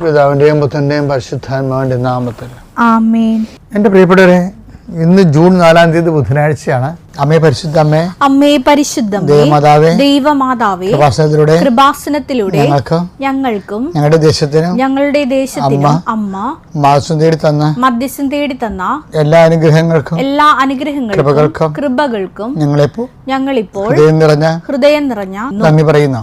പിതാവിന്റെയും പുത്രന്റെയും പരിശുദ്ധാത്മാവിന്റെ നാമത്തിൽ. എന്റെ പ്രിയപ്പെട്ടവരെ ഇന്ന് ജൂൺ നാലാം തീയതി ബുധനാഴ്ചയാണ്. അമ്മേ പരിശുദ്ധ അമ്മേ അമ്മേ പരിശുദ്ധം ദൈവമാതാവേ ദൈവമാതാവേ കൃപാസനത്തിലൂടെ കൃപാസനത്തിലൂടെ ഞങ്ങൾക്കും ഞങ്ങൾക്കും ഞങ്ങളുടെ ദേശത്തിനും ഞങ്ങളുടെ ദേശത്തിനും അമ്മ മാസം തേടി തന്ന മധ്യസ്ഥം തേടി തന്ന എല്ലാ അനുഗ്രഹങ്ങൾക്കും എല്ലാ അനുഗ്രഹങ്ങൾക്കും കൃപകൾക്കും കൃപകൾക്കും ഞങ്ങളിപ്പോ ഞങ്ങളിപ്പോൾ ഹൃദയം നിറഞ്ഞ ഹൃദയം നിറഞ്ഞ നന്ദി പറയുന്നു.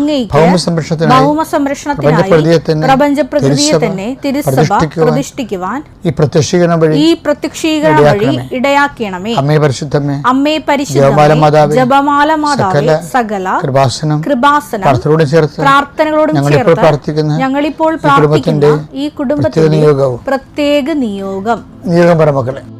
അങ്ങേക്ക് ഭൗമ സംരക്ഷണത്തിനായി ഭൗമ സംരക്ഷണത്തിനായി പ്രപഞ്ചപ്രകൃതിയെ തന്നെ പ്രപഞ്ച പ്രകൃതിയെ തിരുസഭ തന്നെ തിരുസഭ പ്രതിഷ്ഠിക്കുവാൻ പ്രതിഷ്ഠിക്കുവാൻ ഈ പ്രത്യക്ഷീകരണം വഴി ഈ പ്രത്യക്ഷീകരണം വഴി ഇടയാക്കണമേ. അമ്മേ പരിശുദ്ധമേ അമ്മേ ജപമാല പരിശുദ്ധ മാതാവേ, ജപമാല മാതാവേ സകല സകല കൃപാസനം കൃപാസനം പ്രാർത്ഥനയോട് ചേർത്ത് പ്രാർത്ഥനകളോടും ചേർത്ത് പ്രാർത്ഥിക്കുന്ന ഞങ്ങളിപ്പോൾ പ്രാർത്ഥിക്കുന്ന ഈ കുടുംബത്തിന്റെ പ്രത്യേക നിയോഗം. നിയോഗം പറ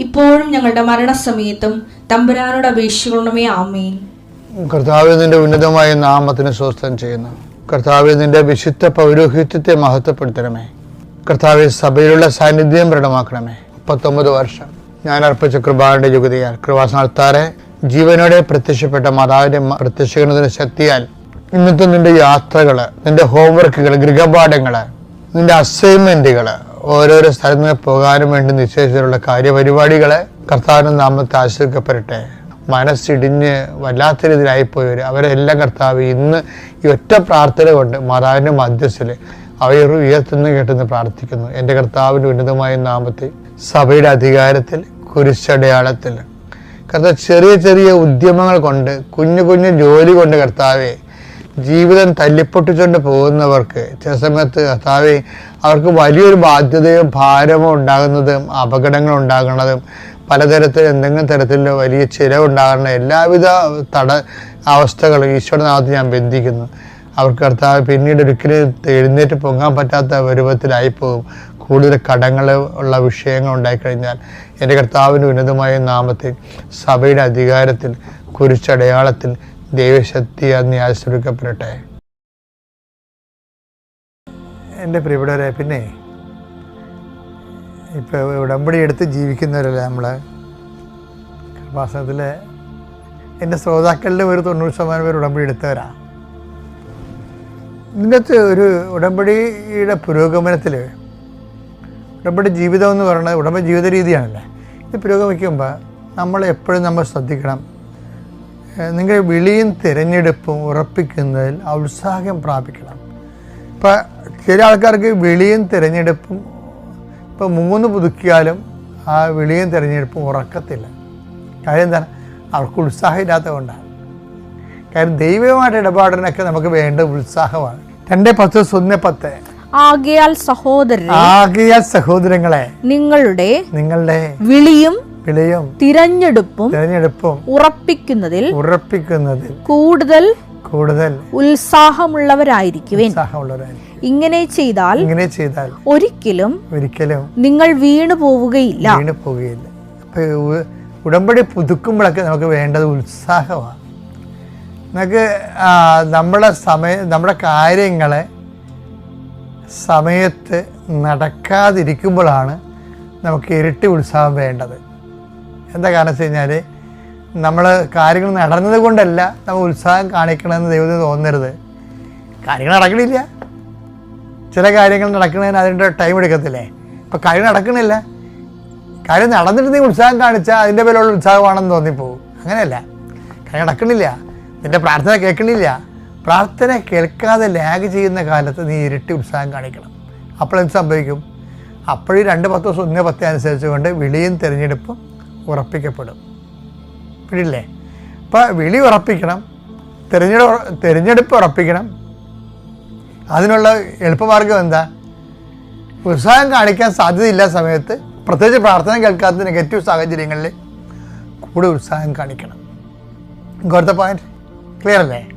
ഇപ്പോഴും ഞങ്ങളുടെ മരണസമയത്തും തമ്പുരാനോട് അപേക്ഷിക്കണമേ ആമേൻ. കർത്താവ് നിന്റെ ഉന്നതമായ നാമത്തിന് സ്വസ്ഥം ചെയ്യുന്നു. കർത്താവ് നിന്റെ വിശുദ്ധ പൗരോഹിത്യത്തെ മഹത്വപ്പെടുത്തണമേ. കർത്താവ് സഭയിലുള്ള സാന്നിധ്യം പ്രകടമാക്കണമേ. മുപ്പത്തൊമ്പത് വർഷം ഞാൻ അർപ്പിച്ച കൃപാന്റെ യുഗതിയാൽ കൃപാസനത്താറെ ജീവനോടെ പ്രത്യക്ഷപ്പെട്ട മാതാവിന്റെ പ്രത്യക്ഷീകരണത്തിന്റെ ശക്തിയാൽ ഇന്നത്തെ നിന്റെ യാത്രകൾ നിന്റെ ഹോംവർക്കുകൾ ഗൃഹപാഠങ്ങൾ നിന്റെ അസൈൻമെന്റുകൾ ഓരോരോ സ്ഥലത്ത് പോകാനും വേണ്ടി നിശ്ചയിച്ചിട്ടുള്ള കാര്യപരിപാടികളെ കർത്താവിന്റെ നാമത്തെ ആശ്രയിക്കപ്പെടട്ടെ മനസ്സിടിഞ്ഞ് വല്ലാത്ത രീതിയിലായിപ്പോയവർ അവരെല്ലാം കർത്താവ് ഇന്ന് ഈ ഒറ്റ പ്രാർത്ഥന കൊണ്ട് മാതാവിന്റെ മധ്യസ്ഥൽ അവർ ഉയർത്തുന്ന കേട്ടെന്ന് പ്രാർത്ഥിക്കുന്നു. എന്റെ കർത്താവിന്റെ ഉന്നതമായ നാമത്തിൽ സഭയുടെ അധികാരത്തിൽ കുരിശടയാളത്തിൽ. കർത്താവ് ചെറിയ ചെറിയ ഉദ്യമങ്ങൾ കൊണ്ട് കുഞ്ഞു കുഞ്ഞു ജോലി കൊണ്ട് കർത്താവെ ജീവിതം തല്ലിപ്പൊട്ടിച്ചുകൊണ്ട് പോകുന്നവർക്ക് ചില സമയത്ത് കർത്താവെ അവർക്ക് വലിയൊരു ബാധ്യതയും ഭാരമോ ഉണ്ടാകുന്നതും അപകടങ്ങൾ ഉണ്ടാകുന്നതും പലതരത്തിൽ എന്തെങ്കിലും തരത്തിലുള്ള വലിയ ചിലവുണ്ടാകുന്ന എല്ലാവിധ തട അവസ്ഥകളും ഈശ്വരനാഥ് ഞാൻ ബന്ധിക്കുന്നു. അവർക്ക് കർത്താവ് പിന്നീട് ഒരിക്കലും എഴുന്നേറ്റ് പൊങ്ങാൻ പറ്റാത്ത രൂപത്തിലായി പോകും കൂടുതൽ കടങ്ങൾ ഉള്ള വിഷയങ്ങൾ ഉണ്ടായിക്കഴിഞ്ഞാൽ എന്റെ കർത്താവിന്റെ ഉന്നതമായ നാമത്തിൽ സഭയുടെ അധികാരത്തിൽ കുരിച്ചടയാളത്തിൽ ദൈവശക്തി അന്ന് ആശ്രയിക്കപ്പെടട്ടെ. എന്റെ പ്രിയപ്പെട്ടവരെ പിന്നെ ഇപ്പോൾ ഉടമ്പടി എടുത്ത് ജീവിക്കുന്നവരല്ലേ നമ്മൾ കൃപാസനത്തിൽ എന്റെ ശ്രോതാക്കളുടെ ഒരു തൊണ്ണൂറ് ശതമാനം പേർ ഉടമ്പടി എടുത്തവരാണ് ഇതിനകത്ത് ഒരു ഉടമ്പടിയുടെ പുരോഗമനത്തിൽ ഉടമ്പടി ജീവിതം എന്ന് പറയുന്നത് ഉടമ്പടി ജീവിത രീതിയാണല്ലേ? ഇത് പുരോഗമിക്കുമ്പോൾ നമ്മൾ എപ്പോഴും നമ്മൾ ശ്രദ്ധിക്കണം. നിങ്ങൾ വിളിയും തിരഞ്ഞെടുപ്പും ഉറപ്പിക്കുന്നതിൽ ഉത്സാഹം പ്രാപിക്കണം. ഇപ്പം ചില ആൾക്കാർക്ക് വിളിയും തിരഞ്ഞെടുപ്പും ഇപ്പം മൂന്ന് പുതുക്കിയാലും ആ വിളിയും തിരഞ്ഞെടുപ്പും ഉറക്കത്തില്ല. കാര്യം എന്താണ്? അവർക്ക് ഉത്സാഹം ഇല്ലാത്തതുകൊണ്ടാണ്. കാര്യം ദൈവമായിട്ട് ഇടപാടിനൊക്കെ നമുക്ക് വേണ്ട ഉത്സാഹമാണ്. രണ്ട് പത്ത് ഒന്ന് പത്ത്. ആകയാൽ സഹോദരൻ ആകയാൽ സഹോദരങ്ങളെ നിങ്ങളുടെ നിങ്ങളുടെ വിളിയും വിളിയും തിരഞ്ഞെടുപ്പും തിരഞ്ഞെടുപ്പും ഉറപ്പിക്കുന്നതിൽ ഉറപ്പിക്കുന്നതിൽ കൂടുതൽ കൂടുതൽ ഉത്സാഹമുള്ളവരായിരിക്കുവിൻ. ഉത്സാഹമുള്ളവരായിരിക്കും. ഇങ്ങനെ ചെയ്താൽ ഇങ്ങനെ ചെയ്താൽ ഒരിക്കലും ഒരിക്കലും നിങ്ങൾ വീണു പോവുകയില്ല. വീണു പോവുകയില്ല. ഉടമ്പടി പുതുക്കുമ്പോഴൊക്കെ നമുക്ക് വേണ്ടത് ഉത്സാഹമാണ്. നമുക്ക് നമ്മുടെ സമയ നമ്മുടെ കാര്യങ്ങളെ സമയത്ത് നടക്കാതിരിക്കുമ്പോഴാണ് നമുക്ക് ഇരട്ടി ഉത്സാഹം വേണ്ടത്. എന്താ കാരണം വെച്ച് കഴിഞ്ഞാൽ നമ്മൾ കാര്യങ്ങൾ നടന്നത് കൊണ്ടല്ല നമ്മൾ ഉത്സാഹം കാണിക്കണമെന്ന് ദൈവത്തിന് തോന്നരുത്. കാര്യങ്ങൾ നടക്കണില്ല. ചില കാര്യങ്ങൾ നടക്കുന്നതിന് അതിന്റെ ടൈം എടുക്കത്തില്ലേ? ഇപ്പം കാര്യം നടക്കണില്ല. കാര്യം നടന്നിട്ട് നീ ഉത്സാഹം കാണിച്ചാൽ അതിന്റെ പേരുള്ള ഉത്സാഹമാണെന്ന് തോന്നിപ്പോവും. അങ്ങനെയല്ല. കാര്യം നടക്കണില്ല. നിന്റെ പ്രാർത്ഥന കേൾക്കണില്ല. പ്രാർത്ഥന കേൾക്കാതെ ലാഗ് ചെയ്യുന്ന കാലത്ത് നീ ഇരട്ടി ഉത്സാഹം കാണിക്കണം. അപ്പോഴെന്ത് സംഭവിക്കും? അപ്പോഴും രണ്ട് പത്ത് ദിവസം ഒന്ന് പത്ത് അനുസരിച്ചുകൊണ്ട് വിളിയും തിരഞ്ഞെടുപ്പും ഉറപ്പിക്കപ്പെടും. പിടില്ലേ അപ്പോൾ വിളി ഉറപ്പിക്കണം തിരഞ്ഞെടുപ്പ് തിരഞ്ഞെടുപ്പ് ഉറപ്പിക്കണം. അതിനുള്ള എളുപ്പമാർഗം എന്താ? ഉത്സാഹം കാണിക്കാൻ സാധ്യതയില്ല സമയത്ത് പ്രത്യേകിച്ച് പ്രാർത്ഥന കേൾക്കാത്ത നെഗറ്റീവ് സാഹചര്യങ്ങളിൽ കൂടെ ഉത്സാഹം കാണിക്കണം. ഇങ്ങോട്ടത്തെ പോയിന്റ് ക്ലിയർ അല്ലേ?